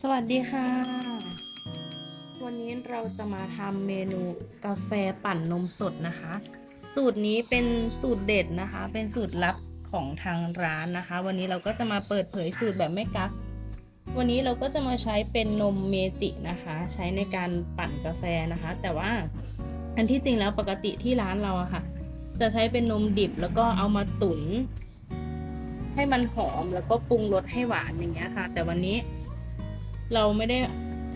สวัสดีค่ะ วันนี้เราจะมาทำเมนูกาแฟปั่นนมสดนะคะ สูตรนี้เป็นสูตรเด็ดนะคะ เป็นสูตรลับของทางร้านนะคะ วันนี้เราก็จะมาเปิดเผยสูตรแบบไม่กัก วันนี้เราก็จะมาใช้เป็นนมเมจินะคะ ใช้ในการปั่นกาแฟนะคะ แต่ว่าอันที่จริงแล้วปกติที่ร้านเราอะค่ะ จะใช้เป็นนมดิบแล้วก็เอามาตุ๋น ให้มันหอมแล้วก็ปรุงรสให้หวานอย่างเงี้ยค่ะ แต่วันนี้เราไม่ได้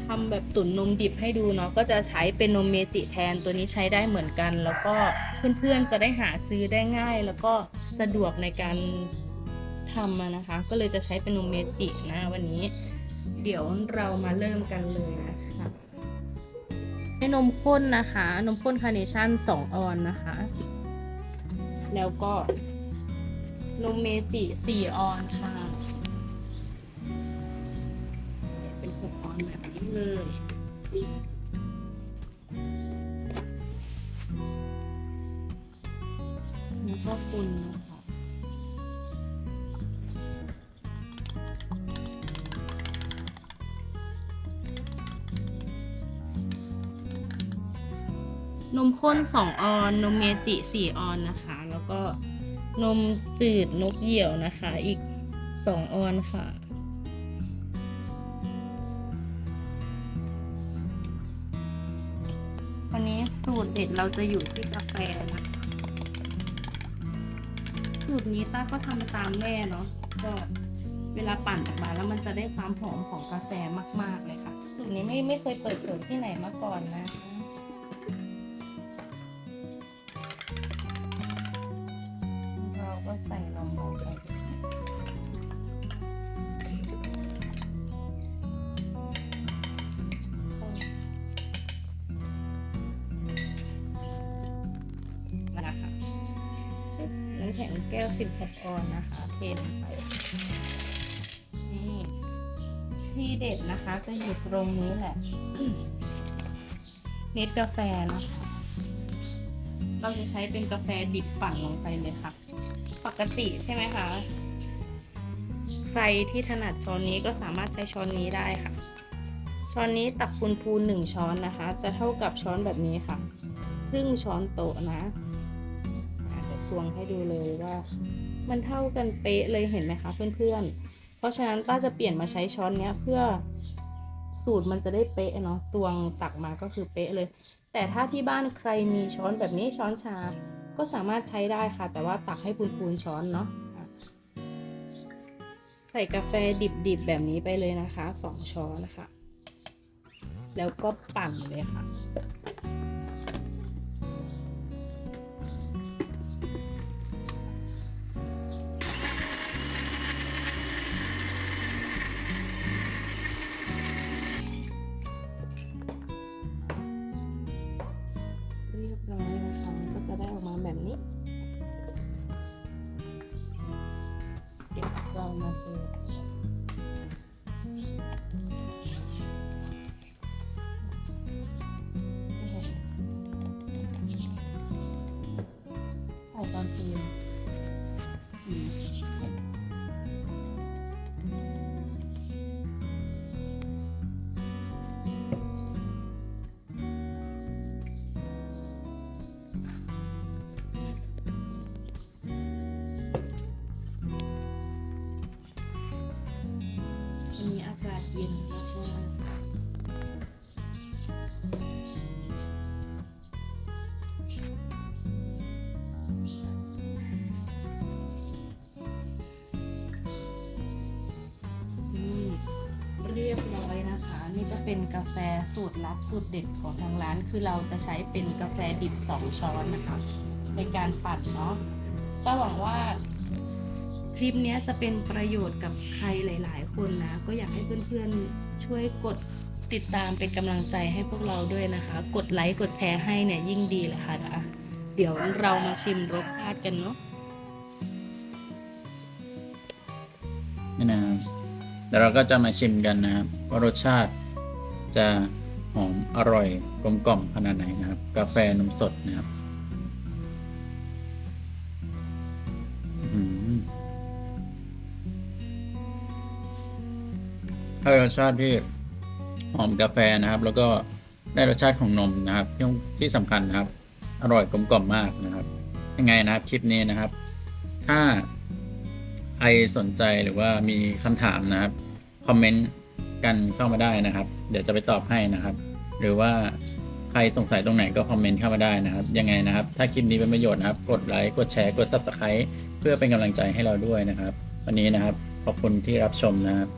ทำแบบตุ๋นนมดิบให้ดูเนาะก็จะใช้เป็นนมเมจิแทนตัวนี้ใช้ได้เหมือนกัน แล้วก็เพื่อนๆจะได้หาซื้อได้ง่าย แล้วก็สะดวกในการทำนะคะ ก็เลยจะใช้เป็นนมเมจินะวันนี้ เดี๋ยวเรามาเริ่มกันเลยนะคะให้นมข้นนะคะ นมข้นคาร์เนชั่น2ออนนะคะ แล้วก็ นมเมจิ4ออนค่ะ เป็นหกออนแบบนี้เลยแล้วก็คุณนะคะนมข้น 2 ออน นมเมจิ 4 ออนนะคะ แล้วก็ นมจืดนกเหยี่ยวนะคะ อีก 2 ออนค่ะ วันนี้สูตรเด็ดเราจะอยู่ที่กาแฟนะสูตรนี้ต้าก็ทำตามแม่เนาะก็เวลาปั่นออกมาแล้วมันจะได้ความหอมของกาแฟมาก ๆ เลยค่ะ สูตรนี้ไม่ไม่เคยเปิดเผยที่ไหนมาก่อนนะ ใส่นมลงไปนะคะน้ำแข็งแก้ว 16 ออนน์นะคะ เทลงไป นี่ที่เด็ดนะคะ จะอยู่ตรงนี้แหละ เน็ตกาแฟนะคะเราจะใช้เป็นกาแฟดิบปั่นลงไปเลยค่ะ ปกติใช่ไหมคะ ใครที่ถนัดช้อนนี้ก็สามารถใช้ช้อนนี้ได้ค่ะ ช้อนนี้ตักปูนปูนหนึ่งช้อนนะคะ จะเท่ากับช้อนแบบนี้ค่ะ ครึ่งช้อนโต๊ะนะอะเดี๋ยวงให้ดูเลยว่า มันเท่ากันเป๊ะเลยเห็นไหมคะเพื่อนๆ เพราะฉะนั้นต้าจะเปลี่ยนมาใช้ช้อนนี้เพื่อ สูตรมันจะได้เป๊ะเนาะตวงตักมาก็คือเป๊ะเลย แต่ถ้าที่บ้านใครมีช้อนแบบนี้ช้อนชา ก็สามารถใช้ได้ค่ะ แต่ว่าตักให้พูนๆช้อนเนาะใส่กาแฟดิบๆแบบนี้ไปเลยนะคะสองช้อนนะคะ แล้วก็ปั่นเลยค่ะ เดี๋ยวเวันนี้อากาศเย็นแล้วก็นี่เรียบร้อยนะคะ นี่ก็เป็นกาแฟสูตรลับสูตรเด็ดของทางร้าน คือเราจะใช้เป็นกาแฟดิบ 2 ช้อนนะคะ ในการปั่นเนาะก็หวังว่า คลิปนี้จะเป็นประโยชน์กับใครหลาย ๆ คนนะ ก็อยากให้เพื่อนๆช่วยกดติดตามเป็นกำลังใจให้พวกเราด้วยนะคะ กดไลค์กดแชร์ให้เนี่ยยิ่งดีเลยค่ะะเดี๋ยวเรามาชิมรสชาติกันเนาะนี่นะครับเดี๋ยวเราก็จะมาชิมกันนะครับว่ารสชาติจะหอมอร่อยกลมกล่อมขนาดไหนนะครับ กาแฟนมสดนะครับ ให้รสชาติที่หอมกาแฟนะครับ แล้วก็ได้รสชาติของนมนะครับที่ที่สำคัญนะครับ อร่อยกลมกล่อมมากนะครับ ยังไงนะครับคลิปนี้นะครับ ถ้าใครสนใจหรือว่ามีคำถามนะครับคอมเมนต์กันเข้ามาได้นะครับ เดี๋ยวจะไปตอบให้นะครับ หรือว่าใครสงสัยตรงไหนก็คอมเมนต์เข้ามาได้นะครับ ยังไงนะครับ ถ้าคลิปนี้เป็นประโยชน์นะครับ กดไลค์กดแชร์กด Subscribe เพื่อเป็นกำลังใจให้เราด้วยนะครับ วันนี้นะครับขอบคุณที่รับชมนะครับ